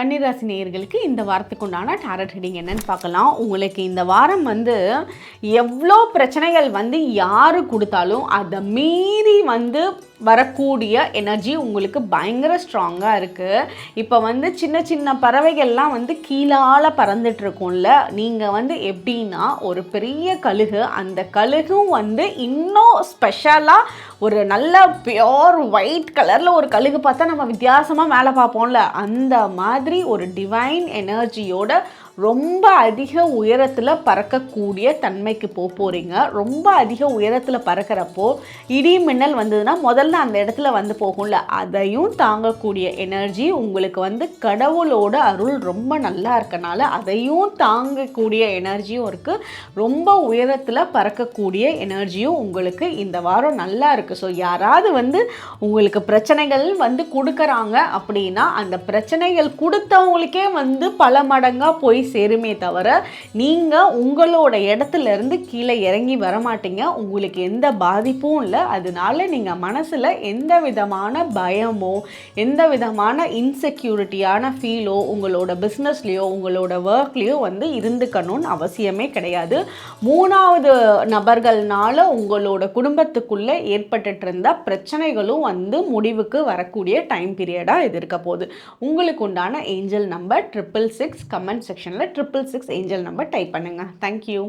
கன்னிராசி நேயர்களுக்கு இந்த வாரத்துக்கு உண்டான டேரட் ரீடிங் என்னன்னு பார்க்கலாம். உங்களுக்கு இந்த வாரம் வந்து எவ்வளோ பிரச்சனைகள் வந்து யார் கொடுத்தாலும் அதை மீறி வந்து வரக்கூடிய எனர்ஜி உங்களுக்கு பயங்கர ஸ்ட்ராங்காக இருக்குது இப்போ வந்து சின்ன சின்ன பறவைகள்லாம் வந்து கீழால் பறந்துட்டுருக்கும்ல நீங்கள் வந்து எப்படின்னா ஒரு பெரிய கழுகு அந்த கழுகும் வந்து இன்னும் ஸ்பெஷலாக ஒரு நல்ல பியோர் ஒயிட் கலரில் ஒரு கழுகு பார்த்தா நம்ம வித்தியாசமாக மேலே பார்ப்போம்ல. அந்த மாதிரி ஒரு டிவைன் எனர்ஜியோட ரொம்ப அதிக உயரத்தில் பறக்கக்கூடிய தன்மைக்கு போக போகிறீங்க ரொம்ப அதிக உயரத்தில் பறக்கிறப்போ இடி மின்னல் வந்ததுன்னா முதல்ல அந்த இடத்துல வந்து போகும்ல. அதையும் தாங்கக்கூடிய எனர்ஜி உங்களுக்கு வந்து கடவுளோட அருள் ரொம்ப நல்லா இருக்கனால அதையும் தாங்கக்கூடிய எனர்ஜியும் இருக்குது ரொம்ப உயரத்தில் பறக்கக்கூடிய எனர்ஜியும் உங்களுக்கு இந்த வாரம் நல்லா இருக்குது ஸோ யாராவது வந்து உங்களுக்கு பிரச்சனைகள் வந்து கொடுக்குறாங்க அப்படின்னா அந்த பிரச்சனைகள் கொடுத்தவங்களுக்கே வந்து பல மடங்காக போய் சேருமே தவிர நீங்கள் உங்களோட இடத்துல இருந்து கீழே இறங்கி வர மாட்டீங்க உங்களுக்கு எந்த பாதிப்பும் இல்லை. அதனால நீங்கள் மனசில் எந்த விதமான பயமோ எந்த விதமான இன்செக்யூரிட்டியான ஃபீலோ உங்களோட பிஸ்னஸ்லேயோ உங்களோட ஒர்க்லேயோ வந்து இருந்துக்கணும்னு அவசியமே கிடையாது. மூணாவது நபர்கள்னால உங்களோட குடும்பத்துக்குள்ளே ஏற்பட்டுட்டு இருந்த பிரச்சனைகளும் வந்து முடிவுக்கு வரக்கூடிய டைம் பீரியடாக இது இருக்க போகுது. உங்களுக்கு உண்டான angel number triple six comment section செக்ஷனில் triple six angel number type பண்ணுங்கள் தேங்க்யூ